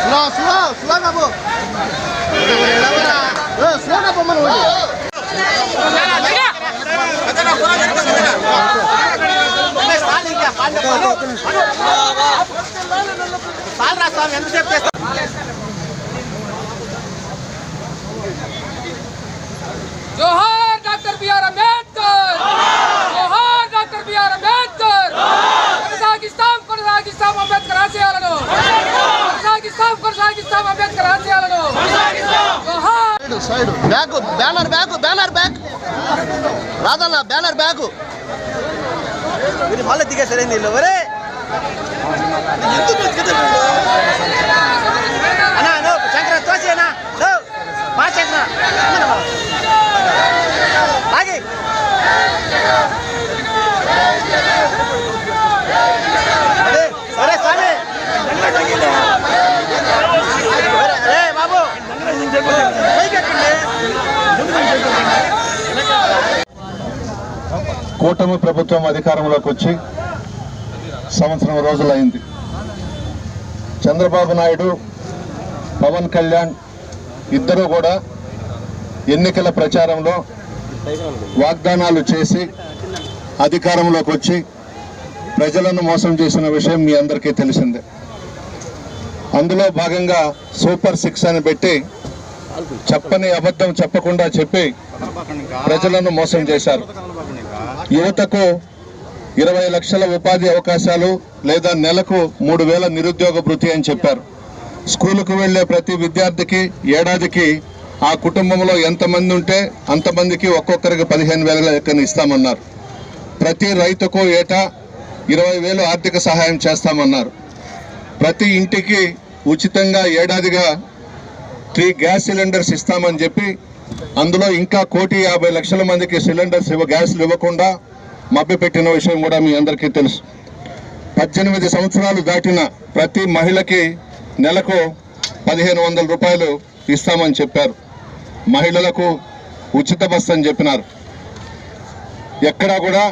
Slow slow స్లోగా స్వామి ఎంతసేపు చేస్తా జోహార్ డాక్టర్ బిఆర్ అంబేద్కర్ జోహార్ డాక్టర్ బిఆర్ అంబేద్కర్ కొనసాగిస్తాం కొనసాగిస్తాం అంబేద్కర్ ఆశయాలను కొనసాగిస్తాం కొనసాగిస్తాం అంబేద్కర్ ఆశయాలను side side. Back banner back banner back రాదన్న banner back మీరు మళ్ళీ దిగేసారు ఎత్తుకుతారు వీళ్ళు? అన్నా శంకర తోసేనా నో మా శంకర ఆగి కూటమి ప్రభుత్వం అధికారంలోకి వచ్చి సంవత్సరం రోజులైంది. చంద్రబాబు నాయుడు పవన్ కళ్యాణ్ ఇద్దరూ కూడా ఎన్నికల ప్రచారంలో వాగ్దానాలు చేసి అధికారంలోకి వచ్చి ప్రజలను మోసం చేసిన విషయం మీ అందరికీ తెలిసిందే. అందులో భాగంగా సూపర్ సిక్స్ అని పెట్టి చెప్పని అబద్ధం చెప్పకుండా చెప్పి ప్రజలను మోసం చేశారు. యువతకు ఇరవై లక్షల ఉపాధి అవకాశాలు లేదా నెలకు మూడు వేల నిరుద్యోగ భృతి అని చెప్పారు. స్కూలుకు వెళ్ళే ప్రతి విద్యార్థికి ఏడాదికి ఆ కుటుంబంలో ఎంతమంది ఉంటే అంతమందికి ఒక్కొక్కరికి పదిహేను వేల లెక్కన ఇస్తామన్నారు. ప్రతి రైతుకు ఏటా ఇరవై వేలు ఆర్థిక సహాయం చేస్తామన్నారు. ప్రతి ఇంటికి ఉచితంగా ఏడాదిగా త్రీ గ్యాస్ సిలిండర్స్ ఇస్తామని చెప్పి అందులో ఇంకా కోటి యాభై లక్షల మందికి సిలిండర్స్ ఇవ్వ గ్యాస్లు ఇవ్వకుండా మభ్యపెట్టిన విషయం కూడా మీ అందరికీ తెలుసు. పద్దెనిమిది సంవత్సరాలు దాటిన ప్రతి మహిళకి నెలకు పదిహేను వందల రూపాయలు ఇస్తామని చెప్పారు. మహిళలకు ఉచిత బస్ అని చెప్పినారు. ఎక్కడా కూడా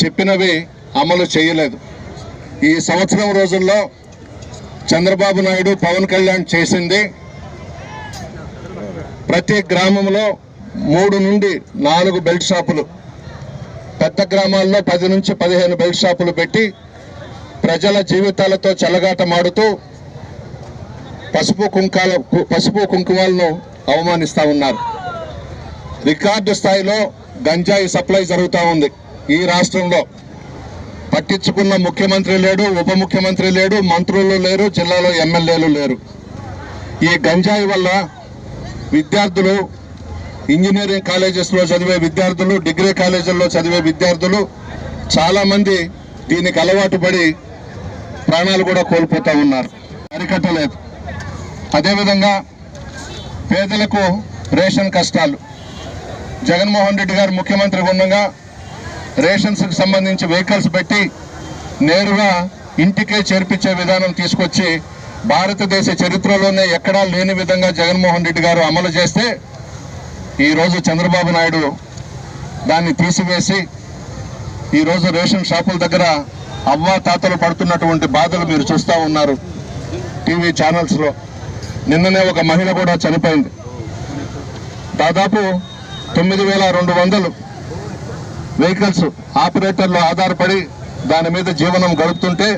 చెప్పినవి అమలు చేయలేదు. ఈ సంవత్సరం రోజుల్లో చంద్రబాబు నాయుడు పవన్ కళ్యాణ్ చేసింది ప్రతి గ్రామంలో మూడు నుండి నాలుగు బెల్ట్ షాపులు. పెద్ద గ్రామాల్లో పది నుంచి పదిహేను బైక్ షాపులు పెట్టి ప్రజల జీవితాలతో చెలగాటమాడుతూ పసుపు కుంకాల పసుపు కుంకుమాలను అవమానిస్తూ ఉన్నారు. రికార్డు స్థాయిలో గంజాయి సప్లై జరుగుతూ ఉంది. ఈ రాష్ట్రంలో పట్టించుకున్న ముఖ్యమంత్రి లేడు ఉప ముఖ్యమంత్రి లేడు మంత్రులు లేరు జిల్లాలో ఎమ్మెల్యేలు లేరు. ఈ గంజాయి వల్ల విద్యార్థులు ఇంజనీరింగ్ కాలేజెస్లో చదివే విద్యార్థులు డిగ్రీ కాలేజీల్లో చదివే విద్యార్థులు చాలామంది దీనికి అలవాటు పడి ప్రాణాలు కూడా కోల్పోతూ ఉన్నారు. అరికట్టలేదు. అదేవిధంగా పేదలకు రేషన్ కష్టాలు. జగన్మోహన్ రెడ్డి గారు ముఖ్యమంత్రిగా ఉండగా రేషన్స్కి సంబంధించి వెహికల్స్ పెట్టి నేరుగా ఇంటికే చేర్పించే విధానం తీసుకొచ్చి భారతదేశ చరిత్రలోనే ఎక్కడా లేని విధంగా జగన్మోహన్ రెడ్డి గారు అమలు చేస్తే ఈరోజు చంద్రబాబు నాయుడు దాన్ని తీసివేసి ఈరోజు రేషన్ షాపుల దగ్గర అవ్వా తాతలు పడుతున్నటువంటి బాధలు మీరు చూస్తూ ఉన్నారు టీవీ ఛానల్స్లో. నిన్ననే ఒక మహిళ కూడా చనిపోయింది. దాదాపు తొమ్మిది వేల రెండు వందలు వెహికల్స్ ఆపరేటర్లు ఆధారపడి దాని మీద జీవనం గడుపుతుంటే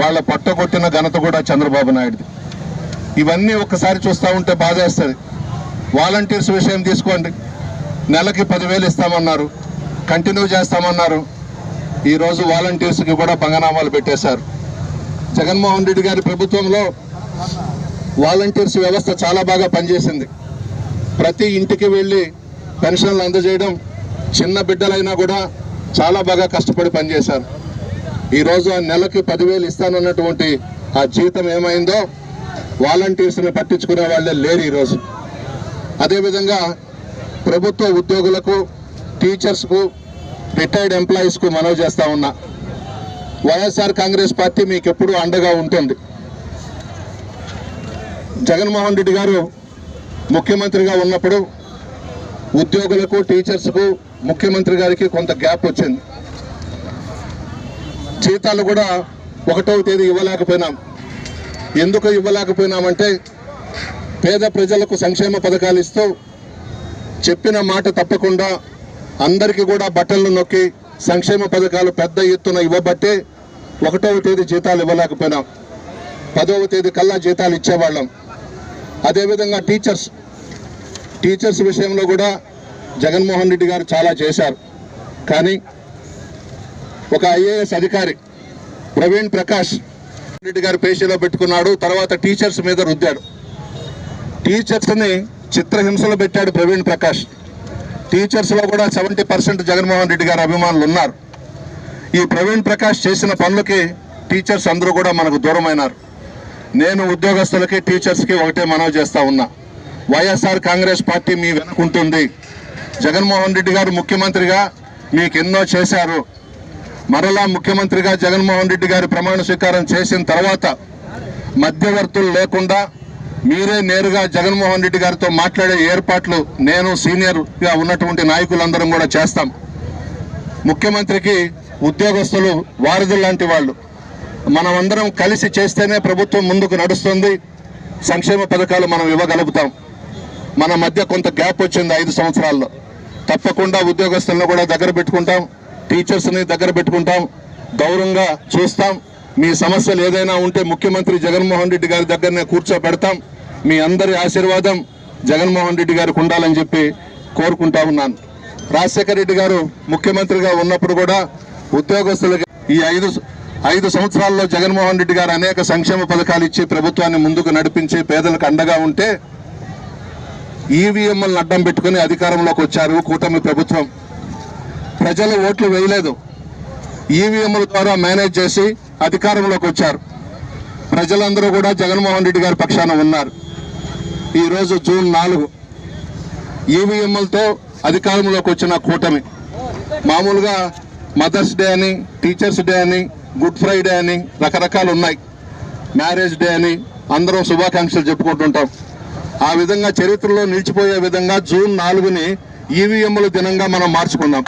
వాళ్ళ పట్టగొట్టిన ఘనత కూడా చంద్రబాబు నాయుడుది. ఇవన్నీ ఒక్కసారి చూస్తూ ఉంటే బాధేస్తుంది. వాలంటీర్స్ విషయం తీసుకోండి. నెలకి పదివేలు ఇస్తామన్నారు. కంటిన్యూ చేస్తామన్నారు. ఈరోజు వాలంటీర్స్కి కూడా పంగనామాలు పెట్టేశారు. జగన్మోహన్ రెడ్డి గారి ప్రభుత్వంలో వాలంటీర్స్ వ్యవస్థ చాలా బాగా పనిచేసింది. ప్రతి ఇంటికి వెళ్ళి పెన్షన్లు అందజేయడం చిన్న బిడ్డలైనా కూడా చాలా బాగా కష్టపడి పనిచేశారు. ఈరోజు ఆ నెలకి పదివేలు ఇస్తానన్నటువంటి ఆ జీతం ఏమైందో వాలంటీర్స్ని పట్టించుకునే వాళ్ళే లేరు ఈరోజు అదేవిధంగా ప్రభుత్వ ఉద్యోగులకు టీచర్స్కు రిటైర్డ్ ఎంప్లాయీస్కు మనవి చేస్తూ ఉన్నా. వైఎస్ఆర్ కాంగ్రెస్ పార్టీ మీకు ఎప్పుడు అండగా ఉంటుంది. జగన్మోహన్ రెడ్డి గారు ముఖ్యమంత్రిగా ఉన్నప్పుడు ఉద్యోగులకు టీచర్స్కు ముఖ్యమంత్రి గారికి కొంత గ్యాప్ వచ్చింది. జీతాలు కూడా ఒకటవ తేదీ ఇవ్వలేకపోయినాం. ఎందుకు ఇవ్వలేకపోయినామంటే పేద ప్రజలకు సంక్షేమ పథకాలు ఇస్తూ చెప్పిన మాట తప్పకుండా అందరికీ కూడా బట్టలను నొక్కి సంక్షేమ పథకాలు పెద్ద ఎత్తున ఇవ్వబట్టే ఒకటవ తేదీ జీతాలు ఇవ్వలేకపోయినాం. పదవ తేదీ కల్లా జీతాలు ఇచ్చేవాళ్ళం. అదేవిధంగా టీచర్స్ టీచర్స్ విషయంలో కూడా జగన్మోహన్ రెడ్డి గారు చాలా చేశారు. కానీ ఒక ఐఏఎస్ అధికారి ప్రవీణ్ ప్రకాష్ రెడ్డి గారి పేషీలో పెట్టుకున్నాడు తర్వాత టీచర్స్ మీద రుద్దాడు. టీచర్స్ని చిత్రహింసలు పెట్టాడు ప్రవీణ్ ప్రకాష్. టీచర్స్లో కూడా సెవెంటీ పర్సెంట్ జగన్మోహన్ రెడ్డి గారి అభిమానులు ఉన్నారు. ఈ ప్రవీణ్ ప్రకాష్ చేసిన పనులకి టీచర్స్ అందరూ కూడా మనకు దూరమైనారు. నేను ఉద్యోగస్తులకి టీచర్స్కి ఒకటే మనవి చేస్తా ఉన్నా. వైఎస్ఆర్ కాంగ్రెస్ పార్టీ మీ వెనుకుంటుంది. జగన్మోహన్ రెడ్డి గారు ముఖ్యమంత్రిగా మీకు ఎన్నో చేశారు. మరలా ముఖ్యమంత్రిగా జగన్మోహన్ రెడ్డి గారు ప్రమాణ స్వీకారం చేసిన తర్వాత మధ్యవర్తులు లేకుండా మీరే నేరుగా జగన్మోహన్ రెడ్డి గారితో మాట్లాడే ఏర్పాట్లు నేను సీనియర్గా ఉన్నటువంటి నాయకులందరం కూడా చేస్తాం. ముఖ్యమంత్రికి ఉద్యోగస్తులు వారధులు లాంటి వాళ్ళు. మనమందరం కలిసి చేస్తేనే ప్రభుత్వం ముందుకు నడుస్తుంది. సంక్షేమ పథకాలు మనం ఇవ్వగలుగుతాం. మన మధ్య కొంత గ్యాప్ వచ్చింది ఐదు సంవత్సరాల్లో. తప్పకుండా ఉద్యోగస్తులను కూడా దగ్గర పెట్టుకుంటాం. టీచర్స్ని దగ్గర పెట్టుకుంటాం. గౌరవంగా చూస్తాం. మీ సమస్యలు ఏదైనా ఉంటే ముఖ్యమంత్రి జగన్మోహన్ రెడ్డి గారి దగ్గరనే కూర్చోబెడతాం. మీ అందరి ఆశీర్వాదం జగన్మోహన్ రెడ్డి గారికి ఉండాలని చెప్పి కోరుకుంటా ఉన్నాను. రాజశేఖర రెడ్డి గారు ముఖ్యమంత్రిగా ఉన్నప్పుడు కూడా ఉద్యోగస్తులకి ఈ ఐదు ఐదు సంవత్సరాల్లో జగన్మోహన్ రెడ్డి గారు అనేక సంక్షేమ పథకాలు ఇచ్చి ప్రభుత్వాన్ని ముందుకు నడిపించి పేదలకు అండగా ఉంటే ఈవీఎంలను అడ్డం పెట్టుకుని అధికారంలోకి వచ్చారు కూటమి ప్రభుత్వం. ప్రజలు ఓట్లు వేయలేదు. ఈవీఎంల ద్వారా మేనేజ్ చేసి అధికారంలోకి వచ్చారు. ప్రజలందరూ కూడా జగన్మోహన్ రెడ్డి గారి పక్షాన ఉన్నారు. ఈరోజు జూన్ నాలుగు ఈవీఎంలతో అధికారంలోకి వచ్చిన కూటమి. మామూలుగా మదర్స్ డే అని టీచర్స్ డే అని గుడ్ ఫ్రైడే అని రకరకాలు ఉన్నాయి. మ్యారేజ్ డే అని అందరం శుభాకాంక్షలు చెప్పుకుంటుంటాం. ఆ విధంగా చరిత్రలో నిలిచిపోయే విధంగా జూన్ నాలుగుని ఈవీఎంల దినంగా మనం మార్చుకుందాం.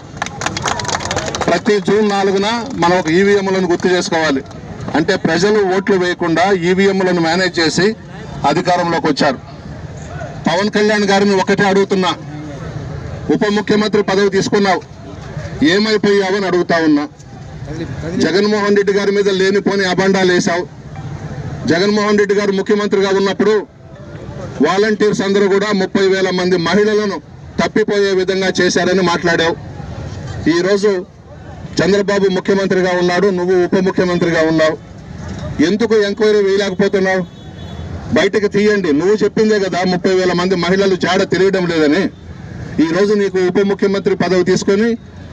ప్రతి జూన్ నాలుగున మనం ఒక ఈవీఎంలను గుర్తు చేసుకోవాలి. అంటే ప్రజలు ఓట్లు వేయకుండా ఈవీఎంలను మేనేజ్ చేసి అధికారంలోకి వచ్చారు. పవన్ కళ్యాణ్ గారిని ఒకటే అడుగుతున్నా. ఉప ముఖ్యమంత్రి పదవి తీసుకున్నావు. ఏమైపోయావని అడుగుతా ఉన్నా. జగన్మోహన్ రెడ్డి గారి మీద లేనిపోని అబండాలు వేశావు. జగన్మోహన్ రెడ్డి గారు ముఖ్యమంత్రిగా ఉన్నప్పుడు వాలంటీర్స్ అందరూ కూడా ముప్పై వేల మంది మహిళలను తప్పిపోయే విధంగా చేశారని మాట్లాడావు. ఈరోజు చంద్రబాబు ముఖ్యమంత్రిగా ఉన్నాడు నువ్వు ఉప ముఖ్యమంత్రిగా ఉన్నావు. ఎందుకు ఎంక్వైరీ వేయలేకపోతున్నావు? బయటకు తీయండి. నువ్వు చెప్పిందే కదా ముప్పై వేల మంది మహిళలు జాడ తెలియడం లేదని. ఈరోజు నీకు ఉప ముఖ్యమంత్రి పదవి తీసుకొని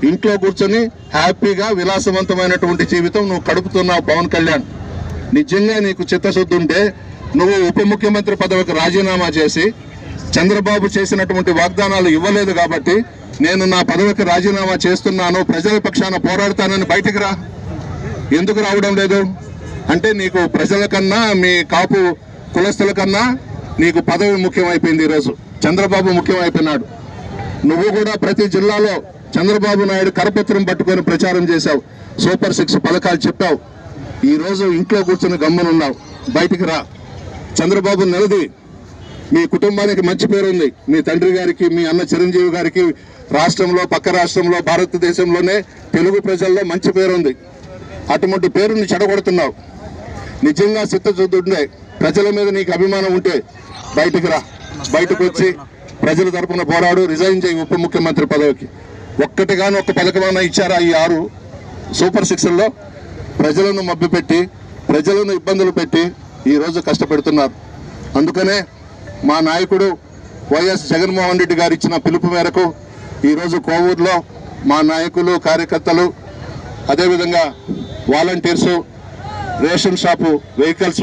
ఇంట్లో కూర్చొని హ్యాపీగా విలాసవంతమైనటువంటి జీవితం నువ్వు గడుపుతున్నావు పవన్ కళ్యాణ్. నిజంగా నీకు చిత్తశుద్ధి ఉంటే నువ్వు ఉప ముఖ్యమంత్రి పదవికి రాజీనామా చేసి చంద్రబాబు చేసినటువంటి వాగ్దానాలు ఇవ్వలేదు కాబట్టి నేను నా పదవికి రాజీనామా చేస్తున్నాను ప్రజల పక్షాన పోరాడతానని బయటికి రా. ఎందుకు రావడం లేదు? అంటే నీకు ప్రజల కన్నా మీ కాపు కులస్తుల కన్నా నీకు పదవి ముఖ్యమైపోయింది ఈరోజు. చంద్రబాబు ముఖ్యమైపోయినాడు. నువ్వు కూడా ప్రతి జిల్లాలో చంద్రబాబు నాయుడు కరపత్రం పట్టుకొని ప్రచారం చేశావు. సూపర్ సిక్స్ పథకాలు చెప్పావు. ఈరోజు ఇంట్లో కూర్చొని గమ్మునున్నావు. బయటికి రా. చంద్రబాబు నిలది. మీ కుటుంబానికి మంచి పేరు ఉంది. మీ తండ్రి గారికి మీ అన్న చిరంజీవి గారికి రాష్ట్రంలో పక్క రాష్ట్రంలో భారతదేశంలోనే తెలుగు ప్రజల్లో మంచి పేరు ఉంది. అటువంటి పేరుని చెడగొడుతున్నావు. నిజంగా చిత్తశుద్ధి ప్రజల మీద నీకు అభిమానం ఉంటే బయటికి రా. బయటకు వచ్చి ప్రజల తరపున పోరాడు రిజైన్ చేయి ఉప ముఖ్యమంత్రి పదవికి. ఒక్కటిగాను ఒక్క పథకమైనా ఇచ్చారా ఈ ఆరు సూపర్ సిక్స్లో ప్రజలను మభ్యపెట్టి ప్రజలను ఇబ్బందులు పెట్టి ఈరోజు కష్టపెడుతున్నారు. అందుకనే మా నాయకుడు వైఎస్ జగన్మోహన్ రెడ్డి గారు ఇచ్చిన పిలుపు మేరకు ఈరోజు కోవూరులో మా నాయకులు కార్యకర్తలు అదేవిధంగా వాలంటీర్సు రేషన్ షాపు వెహికల్స్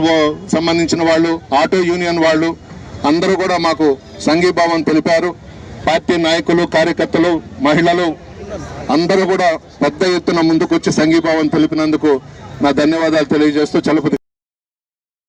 సంబంధించిన వాళ్ళు ఆటో యూనియన్ వాళ్ళు అందరూ కూడా మాకు సంఘీభావం తెలిపారు. పార్టీ నాయకులు కార్యకర్తలు మహిళలు అందరూ కూడా పెద్ద ఎత్తున ముందుకొచ్చి సంఘీభావం తెలిపినందుకు నా ధన్యవాదాలు తెలియజేస్తూ చలపతి